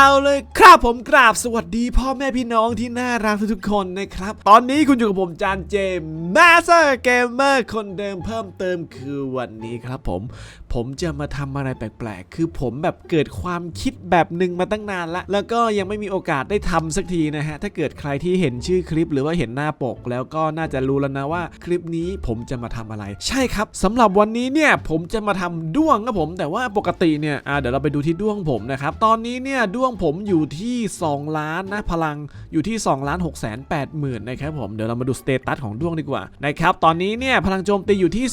เอาเลยครับผมกราบสวัสดีพ่อแม่พี่น้องที่น่ารักทุกๆคนนะครับ ตอนนี้คุณอยู่กับผมจานเจมมาสเตอร์เกมเมอร์คนเดิมเพิ่มเติมคือวันนี้ครับผม ผมจะมาทำอะไรแปลกๆ คือผมแบบเกิดความคิดแบบหนึ่งมาตั้งนานละ แล้วก็ยังไม่มีโอกาสได้ทำสักทีนะฮะ ถ้าเกิดใครที่เห็นชื่อคลิปหรือว่าเห็นหน้าปก แล้วก็น่าจะรู้แล้วนะว่าคลิปนี้ผมจะมาทำอะไร ใช่ครับสำหรับวันนี้เนี่ยผมจะมาทำด้วงครับผม แต่ว่าปกติเนี่ยอ่าเดี๋ยวเราไปดูที่ด้วงผมนะครับ ตอนนี้เนี่ยด้วงงผมอยู่ที่ 2 ล้านนะพลังอยู่ที่ 2 ล้าน6แสน8หมื่นนะครับผมเดี๋ยวเรามาดูสเตตัสของด้วงดีกว่านะครับตอนนี้เนี่ยพลังโจมตีอยู่ที่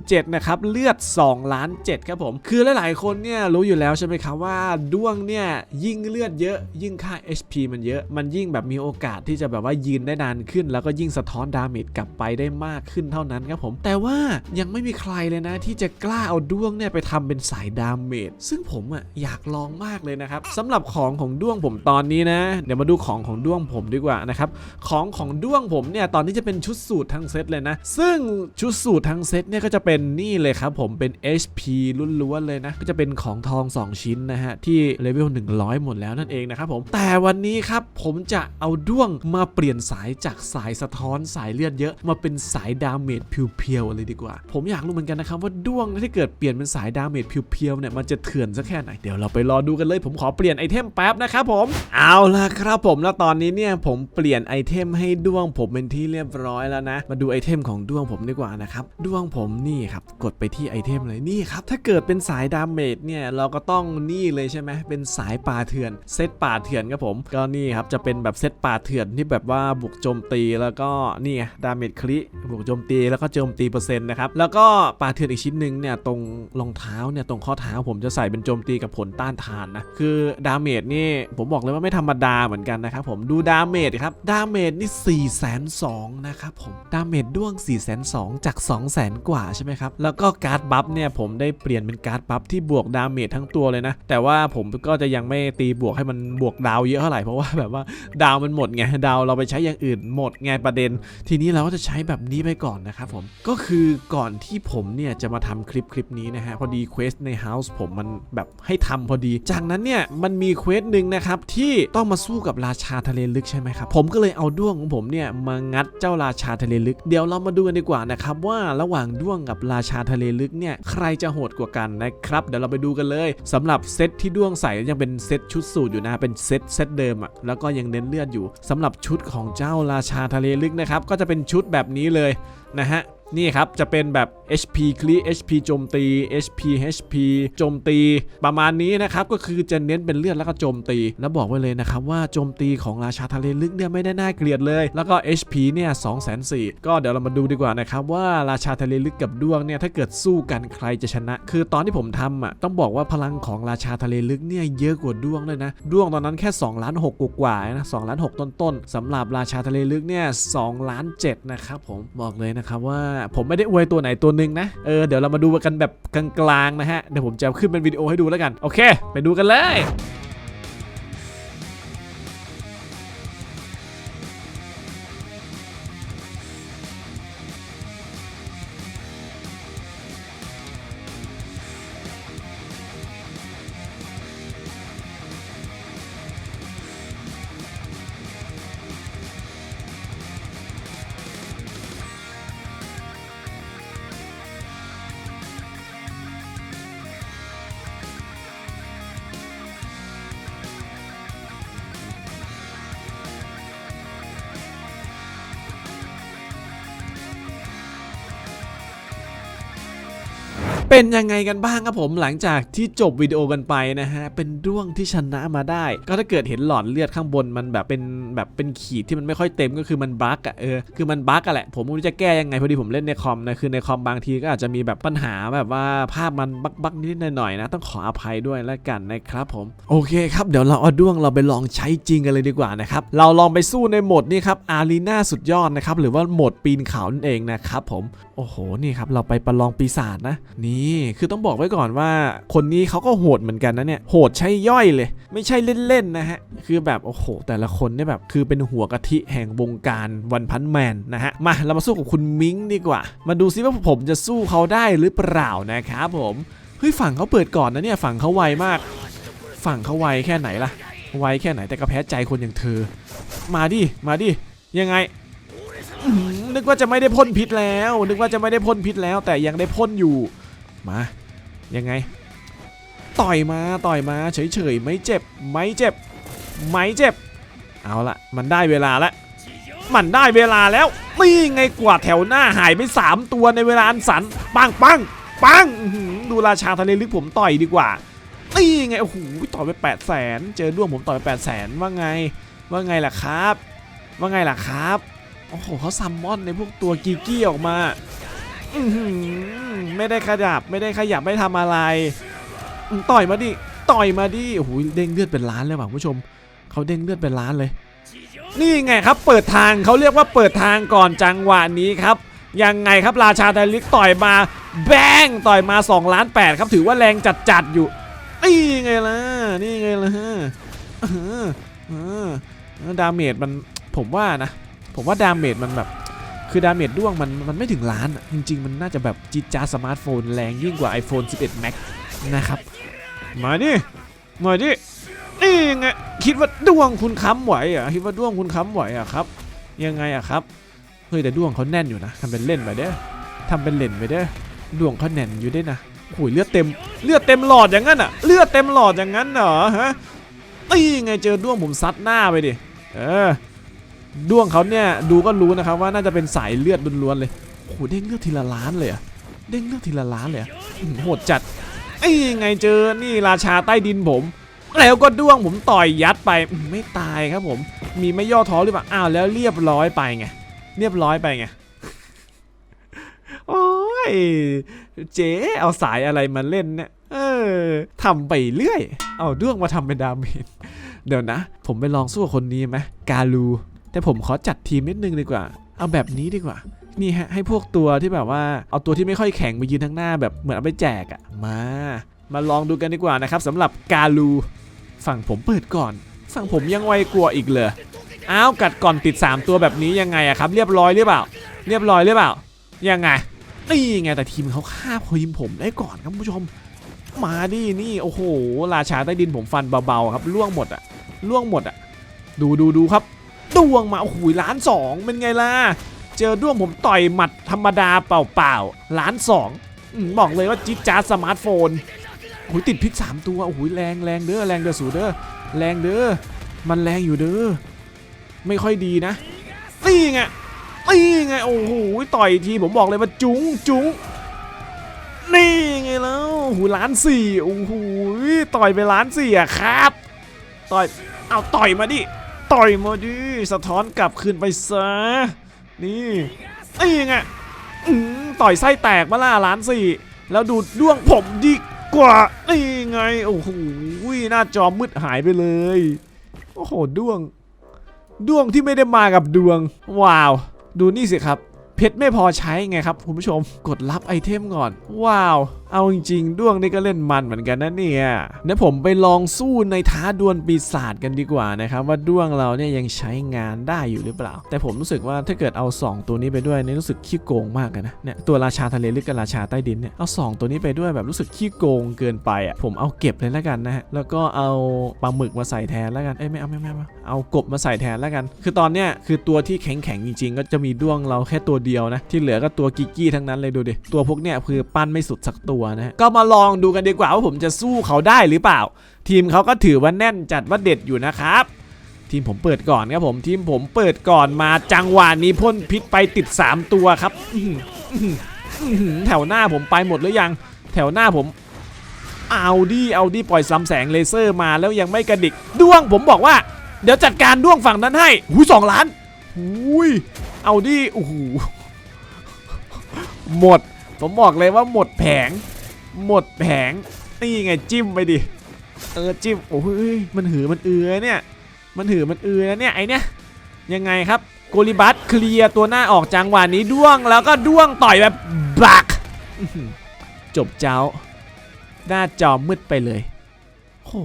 27,000นะครับเลือด2ล้าน7ครับผมคือหลายๆคนเนี่ยรู้อยู่แล้วใช่ไหมครับว่าด้วงเนี่ยยิ่งเลือดเยอะ ยิ่งค่า HP มันเยอะมันยิ่งแบบมีโอกาสที่จะแบบว่ายืนได้นานขึ้น แล้วก็ยิ่งสะท้อนดาเมจกลับไปได้มากขึ้นเท่านั้นครับผม แต่ว่ายังไม่มีใครเลยนะ ที่จะกล้าเอาด้วงเนี่ยไปทำเป็นสายดาเมจซึ่งผมอะอยากลองมากเลยนะครับสำหรับของของด้วงผมตอนนี้นะ เดี๋ยวมาดูของของด้วงผมดีกว่านะครับ ของของด้วงผมเนี่ยตอนนี้จะเป็นชุดสูตรทั้งเซตเลยนะ ซึ่งชุดสูตรทั้งเซตเนี่ยก็จะเป็นนี่เลยครับผมเป็น HP รุ่นล้วนเลยนะ ก็จะเป็นของทอง 2 ชิ้นนะฮะ ที่เลเวล100 หมดแล้วนั่นเองนะครับผม แต่วันนี้ครับผมจะเอาด้วงมาเปลี่ยนสายจากสายสะท้อนสายเลือดเยอะ มาเป็นสายดาเมจเพียวๆเลยดีกว่า ผมอยากรู้เหมือนกันนะครับว่าด้วงที่เกิดเปลี่ยนเป็นสายดาเมจเพียวๆเนี่ยมันจะเถื่อนสักแค่ไหนเดี๋ยวเราไปรอดูกันเลย ผมขอเปลี่ยนไอเทมแป๊บนะครับผม เอาล่ะครับผมแล้วตอนนี้เนี่ยผมเปลี่ยนไอเทมให้ด้วงผมเป็นที่เรียบร้อยแล้วนะ มาดูไอเทมของด้วงผมดีกว่านะครับด้วงผมนี่ครับกดไปที่ไอเทมเลยนี่ครับถ้าเกิดเป็นสายดาเมจเนี่ยเราก็ต้องนี่เลยใช่ไหมเป็นสายป่าเถื่อนเซตป่าเถื่อนครับผม ก็นี่ครับจะเป็นแบบเซตป่าเถื่อนที่แบบว่าบุกโจมตีแล้วก็นี่ดาเมจคลิบุกโจมตีแล้วก็โจมตีเปอร์เซ็นต์นะครับแล้วก็ป่าเถื่อนอีกชิ้นหนึ่งเนี่ยตรงรองเท้าเนี่ยตรงข้อเท้าผมจะใส่เป็นโจมตีกับผลต้านทานนะคือดาเมจนี่ผมบอกเลยว่าไม่ธรรมดาเหมือนกันนะครับผมดูดาเมจครับดาเมจนี่4ี่แสนสองนะครับผมดาเมจด้วง4ี่แสนสองจาก 2 0 0แสนกว่าใช่ไหมครับ แล้วก็การ์ดบัฟเนี่ยผมได้เปลี่ยนเป็นการ์ดบัฟที่บวกดาเมจทั้งตัวเลยนะ แต่ว่าผมก็จะยังไม่ตีบวกให้มันบวกดาวเยอะเท่าไหร่เพราะว่าแบบว่าดาวมันหมดไงดาวเราไปใช้อย่างอื่นหมดไงประเด็น ทีนี้เราก็จะใช้แบบนี้ไปก่อนนะครับผมก็คือก่อนที่ผมเนี่ยจะมาทำคลิปคลิปนี้นะฮะพอดีเควสในเฮาส์ผมมันแบบให้ทำพอดี จากนั้นเนี่ยมันมีีเควสหนึ่งนะครับที่ต้องมาสู้กับราชาทะเลลึกใช่ไหมครับผมก็เลยเอาด้วงของผมเนี่ยมางัดเจ้าราชาทะเลลึก เดี๋ยวเรามาดูกันดีกว่านะครับว่าระหว่างด้วงกับราชาทะเลลึกเนี่ยใครจะโหดกว่ากันนะครับเดี๋ยวเราไปดูกันเลยสำหรับเซตที่ด้วงใส่ยังเป็นเซตชุดสูตรอยู่นะเป็นเซตเซตเดิมอะแล้วก็ยังเน้นเลือดอยู่สำหรับชุดของเจ้าราชาทะเลลึกนะครับก็จะเป็นชุดแบบนี้เลยนะฮะ นี่ครับ จะเป็นแบบ HP คลี HP โจมตี HP HP โจมตี ประมาณนี้นะครับ ก็คือจะเน้นเป็นเลือดแล้วก็โจมตี แล้วบอกไว้เลยนะครับว่าโจมตีของราชาทะเลลึกเนี่ยไม่ได้น่าเกลียดเลย แล้วก็ HP เนี่ย2 4 0 0 0ก็เดี๋ยวเรามาดูดีกว่านะครับว่าราชาทะเลลึกกับด้วงเนี่ยถ้าเกิดสู้กันใครจะชนะ คือตอนที่ผมทำอะต้องบอกว่าพลังของราชาทะเลลึกเนี่ยเยอะกว่าด้วงเลยนะด้วงตอนนั้นแค่2ล้าน6กว่านะ2ล้าน6ต้นๆสำหรับราชาทะเลลึกเนี่ย2ล้าน7นะครับผมบอกเลยนะครับว่าผมไม่ได้อวยตัวไหนตัวหนึ่งนะ เออเดี๋ยวเรามาดูกันแบบกลางๆนะฮะ เดี๋ยวผมจะขึ้นเป็นวิดีโอให้ดูแล้วกัน โอเค ไปดูกันเลย เป็นยังไงกันบ้างครับผมหลังจากที่จบวิดีโอกันไปนะฮะเป็นด้วงที่ชนะมาได้ ก็ถ้าเกิดเห็นหลอดเลือดข้างบนมันแบบเป็นแบบเป็นขีดที่มันไม่ค่อยเต็มก็คือมันบั๊กอะเออคือมันบั๊กอะแหละผมไม่รู้จะแก้ยังไงพอดีผมเล่นในคอมนะคือในคอมบางทีก็อาจจะมีแบบปัญหาแบบว่าภาพมันบั๊กบั๊กนิดหน่อยๆนะต้องขออภัยด้วยแล้วกันนะครับผมโอเคครับเดี๋ยวเราเอาด้วงเราไปลองใช้จริงกันเลยดีกว่านะครับเราลองไปสู้ในโหมดนี้ครับอารีนาสุดยอดนะครับหรือว่าโหมดปีนเขานั่นเองนะครับผมโอ้โหนี่ครับเราไปประลองปีศาจนะนี่คือต้องบอกไว้ก่อนว่า คนนี้เขาก็โหดเหมือนกันนะเนี่ย โหดใช่ย่อยเลย ไม่ใช่เล่นๆนะฮะ คือแบบโอ้โห แต่ละคนเนี่ยแบบคือเป็นหัวกะทิแห่งวงการวันพันแมนนะฮะ มาเรามาสู้กับคุณมิงดีกว่า มาดูซิว่าผมจะสู้เขาได้หรือเปล่านะครับผม เฮ้ยฝั่งเขาเปิดก่อนนะเนี่ยฝั่งเขาไวมาก ฝั่งเขาไวแค่ไหนล่ะ ไวแค่ไหนแต่ก็แพ้ใจคนอย่างเธอ มาดิ มาดิ ยังไงนึกว่าจะไม่ได้พ่นพิษแล้ว นึกว่าจะไม่ได้พ่นพิษแล้ว แต่ยังได้พ่นอยู่ มายังไง ต่อยมาต่อยมาเฉยๆไม่เจ็บไม่เจ็บไม่เจ็บ เอาละมันได้เวลาแล้วมันได้เวลาแล้วนี่ไงกว่าแถวหน้าหายไป 3 ตัวในเวลาอันสันปังปังปังดูราชาทะเลลึกผมต่อยดีกว่านี่ไงโอ้โหต่อยไป8 0 0แสนเจอด้วงผมต่อยไป8 0 0แสนว่าไงว่าไงล่ะครับ ว่าไงล่ะครับโอ้โหเขาซัมมอนในพวกตัวกีกี้ออกมา ไม่ได้ขยับไม่ได้ขยับไม่ทำอะไร ต่อยมาดิต่อยมาดิโอ้โหเด้งเลือดเป็นล้านเลยว่ะคุณผู้ชมเขาเด้งเลือดเป็นล้านเลย นี่ไงครับ เปิดทางเขาเรียกว่าเปิดทางก่อนจังหวะนี้ครับยังไงครับราชาไดลิกต่อยมาแบงต่อยมา2ล้าน8ครับถือว่าแรงจัดๆอยู่นี่ไงล่ะนี่ไงล่ะดาเมจมันผมว่านะ ผมว่าดาเมจมันแบบ คือดาเมจด้วงมันมันไม่ถึงล้านอะจริง ๆ มันน่าจะแบบจิจ้าสมาร์ทโฟนแรงยิ่งกว่า iPhone 11 Max นะครับ มาดิ มาดิ นี่ไง คิดว่าด้วงคุณค้ำไหวอะ คิดว่าด้วงคุณค้ำไหวอะครับ ยังไงอะครับ เฮ้ยแต่ด้วงเขาแน่นอยู่นะทำเป็นเล่นไปเด้อทำเป็นเล่นไปเด้อด้วงเขาแน่นอยู่ด้วยนะโอ้ยเลือดเต็ม เลือดเต็มหลอดอย่างนั้นอะ เลือดเต็มหลอดอย่างนั้นเหรอฮะนี่ไงเจอด้วงผมซัดหน้าไปดิ เออ ด้วงเขาเนี่ยดูก็รู้นะครับว่าน่าจะเป็นสายเลือดล้วนๆเลยโอ้โหเด้งเลือดทีละล้านเลยอะเด้งเลือดทีละล้านเลยอะโหดจัดไอ้ยังไงเจอนี่ราชาใต้ดินผม แล้วก็ด้วงผมต่อยยัดไปไม่ตายครับผม มีไม่ย่อท้อหรือเปล่าอ้าวแล้วเรียบร้อยไปไงเรียบร้อยไปไงโอ้ยเจ๊เอาสายอะไรมาเล่นเนี่ยเออทำไปเรื่อย เอาด้วงมาทำเป็นดาเมจเดี๋ยวนะ ผมไปลองสู้กับคนนี้ไหมกาลู แต่ผมขอจัดทีมนิดนึงดีกว่า เอาแบบนี้ดีกว่า นี่ฮะให้พวกตัวที่แบบว่าเอาตัวที่ไม่ค่อยแข็งไปยืนทั้งหน้าแบบเหมือนเอาไปแจกอะมา มาลองดูกันดีกว่านะครับสำหรับกาลู ฝั่งผมเปิดก่อน ฝั่งผมยังไวกว่าอีกเลยอ้าวกัดก่อนติด 3 ตัวแบบนี้ยังไงอะครับ เรียบร้อยหรือเปล่า เรียบร้อยหรือเปล่า ยังไงนี่ไงแต่ทีมเขาฆ่าทีมผมได้ก่อนครับผู้ชม มาดินี่โอ้โหราชาใต้ดินผมฟันเบาๆครับล่วงหมดอะล่วงหมดอะดูดูดูครับ ดวงมาโอ้โหล้านสองเป็นไงล่ะ เจอด้วงผมต่อยหมัดธรรมดาเปล่าๆล้านสองบอกเลยว่าจิ๊จ้าสมาร์ทโฟนโอ้ยติดพิษสามตัวโอ้โหแรงแรงเด้อแรงเด้อสูเด้อแรงเด้อมันแรงอยู่เด้อไม่ค่อยดีนะนี่ไงนี่ไงโอ้โหต่อยทีผมบอกเลยว่าจุ้งจุ้งนี่ไงแล้วโอ้โหล้านสี่โอ้โหต่อยไปล้านสี่อะครับ ต่อยเอาต่อยมาดิ ต่อยมาดิสะท้อนกลับคืนไปซะ นี่นี่ไงอื้อต่อยไส้แตกมาล่าล้านสี่ แล้วดูดด้วงผมดีกว่านี่ไง โอ้โหหน้าจอมืดหายไปเลย โอ้โหด้วง ด้วงที่ไม่ได้มากับดวง ว้าว ดูนี่สิครับ เพชรไม่พอใช้ไงครับคุณผู้ชม กดรับไอเทมก่อน ว้าว เอาจริงๆด้วงนี่ก็เล่นมันเหมือนกันนะเนี่ยเดี๋ยวผมไปลองสู้ในท้าดวลปีศาจกันดีกว่านะครับว่าด้วงเราเนี่ยยังใช้งานได้อยู่หรือเปล่า แต่ผมรู้สึกว่าถ้าเกิดเอา 2 ตัวนี้ไปด้วยเนี่ยรู้สึกขี้โกงมากเลยนะเนี่ยตัวราชาทะเลลึกกับราชาใต้ดินเนี่ยเอา 2 ตัวนี้ไปด้วยแบบรู้สึกขี้โกงเกินไปอะผมเอาเก็บเลยแล้วกันนะฮะแล้วก็เอาปลาหมึกมาใส่แทนแล้วกันเอ้ยไม่เอาไม่เอาไม่เอาเอากบมาใส่แทนแล้วกัน คือตอนเนี้ยคือตัวที่แข็งแข็งๆจริงๆ ก็จะมีด้วงเราแค่ตัวเดียวนะที่เหลือก็ตัวกิกกี้ทั้งนั้นเลยดูดิตัวพวกเนี้ยคือปั้นไม่สุดสักตัวนะฮะก็มาลองดูกันดีกว่าว่าผมจะสู้เขาได้หรือเปล่า ทีมเขาก็ถือว่าแน่นจัดว่าเด็ดอยู่นะครับ ทีมผมเปิดก่อนครับผมทีมผมเปิดก่อนมาจังหวะนี้พ่นพิษไปติด 3 ตัวครับแถวหน้าผมไปหมดหรือยัง แถวหน้าผมเอาดิเอาดิปล่อยซ้ำแสงเลเซอร์มาแล้วยังไม่กระดิกด้วงผมบอกว่า เดี๋ยวจัดการด้วงฝั่งนั้นให้หูสองล้านหุยเอาดิโอ้โหหมด ผมบอกเลยว่าหมดแผง หมดแผงนี่ไงจิ้มไปดิเออจิ้มโอ้ยมันหือมันเอือเนี่ยมันหือมันเอือนะเนี่ยไอเนี่ยยังไงครับโกลิบัสเคลียร์ตัวหน้าออกจังหวะนี้ด้วงแล้วก็ด้วงต่อยแบบบักจบเจ้า หน้าจอมืดไปเลยโอ้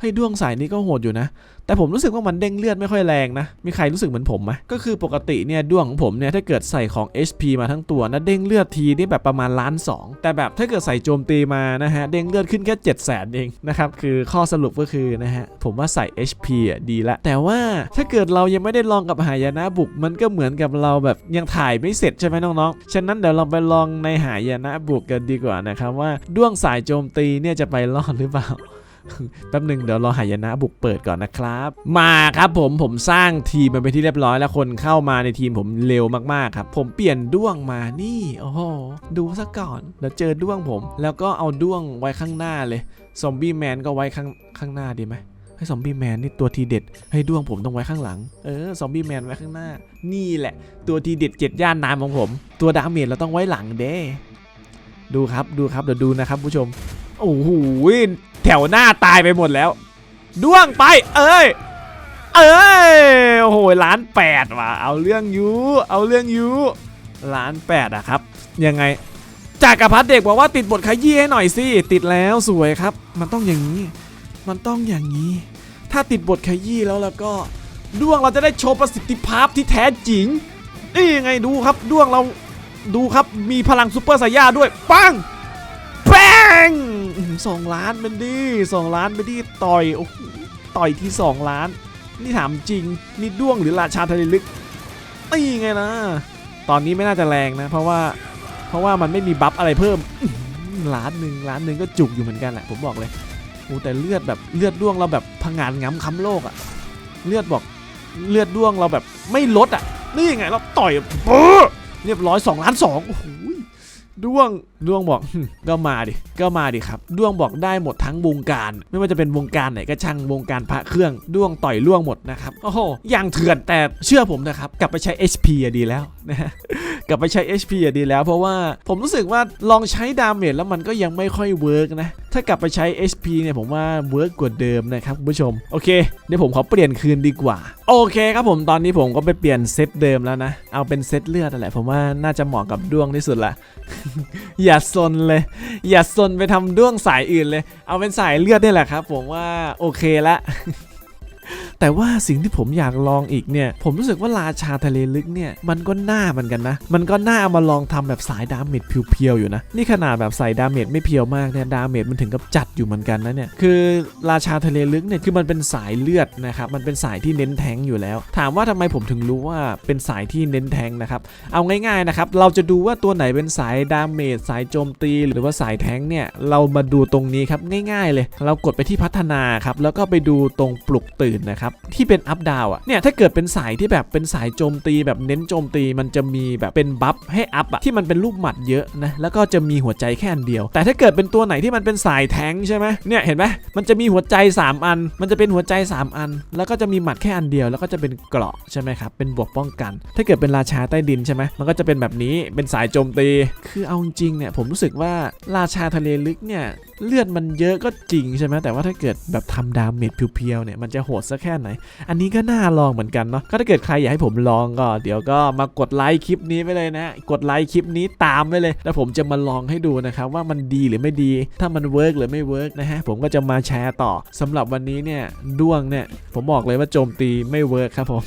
เฮ้ยด้วงสายนี้ก็โหดอยู่นะ แต่ผมรู้สึกว่ามันเด้งเลือดไม่ค่อยแรงนะ มีใครรู้สึกเหมือนผมไหมก็คือปกติเนี่ยด้วงของผมเนี่ยถ้าเกิดใส่ของ HP มาทั้งตัวนะเด้งเลือดทีนี่แบบประมาณล้านสองแต่แบบถ้าเกิดใส่โจมตีมานะฮะเด้งเลือดขึ้นแค่7 0 0 0 0 0เองนะครับคือข้อสรุปก็คือนะฮะผมว่าใส่ HP อะดีละ แต่ว่าถ้าเกิดเรายังไม่ได้ลองกับหายนะบุกมันก็เหมือนกับเราแบบยังถ่ายไม่เสร็จใช่ไหมน้องๆฉะนั้นเดี๋ยวเราไปลองในหายนะบุกกันดีกว่านะครับว่าด้วงสายโจมตีเนี่ยจะไปรอดหรือเปล่า แป๊บหนึ่งเดี๋ยวรอหายนะบุกเปิดก่อนนะครับ มาครับผมผมสร้างทีมมาเป็นที่เรียบร้อยแล้วคนเข้ามาในทีมผมเร็วมากๆครับ ผมเปลี่ยนด้วงมานี่โอ้โหดูซะก่อนเดี๋ยวเจอด้วงผม แล้วก็เอาด้วงไว้ข้างหน้าเลยซอมบี้แมนก็ไว้ข้างข้างหน้าดีไหมให้ซอมบี้แมนนี่ตัวทีเด็ด ให้ด้วงผมต้องไว้ข้างหลัง เออซอมบี้แมนไว้ข้างหน้า นี่แหละ ตัวทีเด็ดเจ็ดย่านน้ำของผม ตัวดาเมจเราต้องไว้หลังเด้ ดูครับดูครับเดี๋ยวดูนะครับผู้ชม โอ้โห แถวหน้าตายไปหมดแล้ว ด้วงไป เอ้ย เอ้ย โอ้โหล้านแปดว่ะ เอาเรื่องยูเอาเรื่องยูล้านแปดอะครับ ยังไง จากกรพัฒเด็กบอกว่าติดบทขยี้ให้หน่อยสิ ติดแล้วสวยครับ มันต้องอย่างนี้ มันต้องอย่างนี้ ถ้าติดบทขยี้แล้วแล้วก็ ด้วงเราจะได้โชว์ประสิทธิภาพที่แท้จริง นี่ยังไงดูครับ ด้วงเรา ดูครับ มีพลังซูเปอร์ไซย่าด้วย ปังแป้ง สองล้านเป็นดิสองล้านเป็นดิต่อยโอ้ต่อยที่สองล้าน นี่ถามจริง นี่ด้วงหรือราชาทะเลลึกนี่ไงนะ ตอนนี้ไม่น่าจะแรงนะ เพราะว่าเพราะว่ามันไม่มีบัฟอะไรเพิ่มล้านหนึ่งล้านหนึ่งก็จุกอยู่เหมือนกันแหละผมบอกเลยโอ้แต่เลือดแบบเลือดด้วงเราแบบผงงาดง้ำค้ำโลกอะเลือดบอกเลือดด้วงเราแบบไม่ลดอะนี่ไงเราต่อยเรียบร้อย2ล้าน2โอ้โหด้วง ด้วงบอกก็มาดิก็มาดิครับด้วงบอกได้หมดทั้งวงการ ไม่ว่าจะเป็นวงการไหนก็ช่างวงการพระเครื่องด้วงต่อยล่วงหมดนะครับโอ้โหอย่างเถื่อนแต่เชื่อผมนะครับกลับไปใช้ HP อะดีแล้วนะฮะกลับไปใช้ HP อะดีแล้วเพราะว่าผมรู้สึกว่าลองใช้ดาเมจแล้วมันก็ยังไม่ค่อยเวิร์กนะถ้ากลับไปใช้ HP เนี่ยผมว่าเวิร์กกว่าเดิมนะครับคุณผู้ชมโอเคเดี๋ยวผมขอเปลี่ยนคืนดีกว่า โอเคครับผมตอนนี้ผมก็ไปเปลี่ยนเซตเดิมแล้วนะเอาเป็นเซตเลือดนั่นแหละผมว่าน่าจะเหมาะกับดวงที่สุดละอย่าซนเลย อย่าซนไปทำด้วงสายอื่นเลย เอาเป็นสายเลือดนี่แหละครับ ผมว่าโอเคละ แต่ว่าสิ่งที่ผมอยากลองอีกเนี่ย ผมรู้สึกว่าราชาทะเลลึกเนี่ย มันก็น่าเหมือนกันนะ มันก็น่าเอามาลองทำแบบสายดาเมจเพียวๆอยู่นะ นี่ขนาดแบบใส่ดาเมจไม่เพียวมากเนี่ย ดาเมจมันถึงกับจัดอยู่เหมือนกันนะเนี่ย คือราชาทะเลลึกเนี่ย คือมันเป็นสายเลือดนะครับ มันเป็นสายที่เน้นแทงอยู่แล้ว ถามว่าทำไมผมถึงรู้ว่าเป็นสายที่เน้นแทงนะครับ เอาง่ายๆนะครับ เราจะดูว่าตัวไหนเป็นสายดาเมจสายโจมตี หรือว่าสายแทงเนี่ย เรามาดูตรงนี้ครับง่าย ๆ เลย เรากดไปที่พัฒนาครับ แล้วก็ไปดูตรงปลุกตื่นนะครับที่เป็นอัพดาวอะเนี่ยถ้าเกิดเป็นสายที่แบบเป็นสายโจมตีแบบเน้นโจมตีมันจะมีแบบเป็นบัฟให้อัพอะที่มันเป็นรูปหมัดเยอะนะแล้วก็จะมีหัวใจแค่อันเดียว แต่ถ้าเกิดเป็นตัวไหนที่มันเป็นสายแทงใช่ไหมเนี่ยเห็นไหมมันจะมีหัวใจ 3 อัน มันจะเป็นหัวใจ 3 อัน แล้วก็จะมีหมัดแค่อันเดียว แล้วก็จะเป็นเกราะใช่ไหมครับเป็นบวกป้องกัน ถ้าเกิดเป็นราชาใต้ดินใช่ไหมมันก็จะเป็นแบบนี้เป็นสายโจมตี คือเอาจริงเนี่ยผมรู้สึกว่าราชาทะเลลึกเนี่ยเลือดมันเยอะก็จริงใช่ไหมแต่ว่าถ้าเกิดแบบทำดาเมจเพียวๆเนี่ยมันจะโหดสักแค่ไหน อันนี้ก็น่าลองเหมือนกันเนาะก็ถ้าเกิดใครอยากให้ผมลองก็ เดี๋ยวก็มากดไลค์คลิปนี้ไปเลยนะ กดไลค์คลิปนี้ตามไปเลยแล้วผมจะมาลองให้ดูนะครับว่ามันดีหรือไม่ดี ถ้ามันเวิร์กหรือไม่เวิร์กนะฮะผมก็จะมาแชร์ต่อสำหรับวันนี้เนี่ยด้วงเนี่ยผมบอกเลยว่าโจมตีไม่เวิร์กครับผม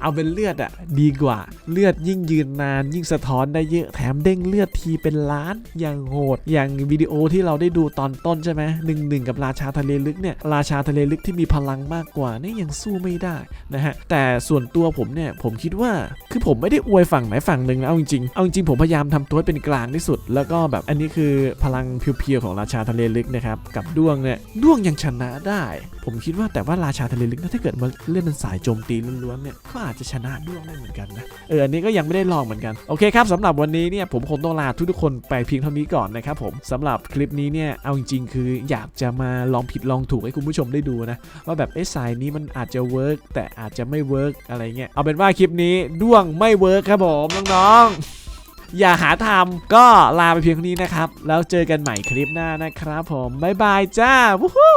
เอาเป็นเลือดอะดีกว่าเลือดยิ่งยืนนาน ยิ่งสะท้อนได้เยอะแถมเด้งเลือดทีเป็นล้านอย่างโหด อย่างวิดีโอที่เราได้ดูตอนต้นใช่ไหมหนึ่งหนึ่งกับราชาทะเลลึกเนี่ยราชาทะเลลึกที่มีพลังมากกว่านี่ยังสู้ไม่ได้นะฮะแต่ส่วนตัวผมเนี่ยผมคิดว่าคือผมไม่ได้อวยฝั่งไหนฝั่งหนึ่งนะเอาจริงๆเอาจริงๆผมพยายามทำตัวเป็นกลางที่สุด แล้วก็แบบอันนี้คือพลังเพียวๆของราชาทะเลลึกนะครับกับด้วงเนี่ยด้วงยังชนะได้ ผมคิดว่าแต่ว่าราชาทะเลลึกถ้าเกิดมาเล่นเป็นสายโจมตีล้วนๆเนี่ยก็อาจจะชนะด้วงได้เหมือนกันนะเอออันนี้ก็ยังไม่ได้ลองเหมือนกันโอเคครับสำหรับวันนี้เนี่ยผมคงต้องลาทุกๆคนไปเพียงเท่านี้ก่อนนะครับผมสำหรับคลิปนี้เนี่ยเอาจริงๆ คืออยากจะมาลองผิดลองถูกให้คุณผู้ชมได้ดูนะว่าแบบเอ๊ะสายนี้มันอาจจะเวิร์กแต่อาจจะไม่เวิร์กอะไรเงี้ยเอาเป็นว่าคลิปนี้ด้วงไม่เวิร์กครับผมน้องๆ อย่าหาทำก็ลาไปเพียงเท่านี้นะครับ แล้วเจอกันใหม่คลิปหน้านะครับผมบ๊ายบายจ้าวู้ฮู้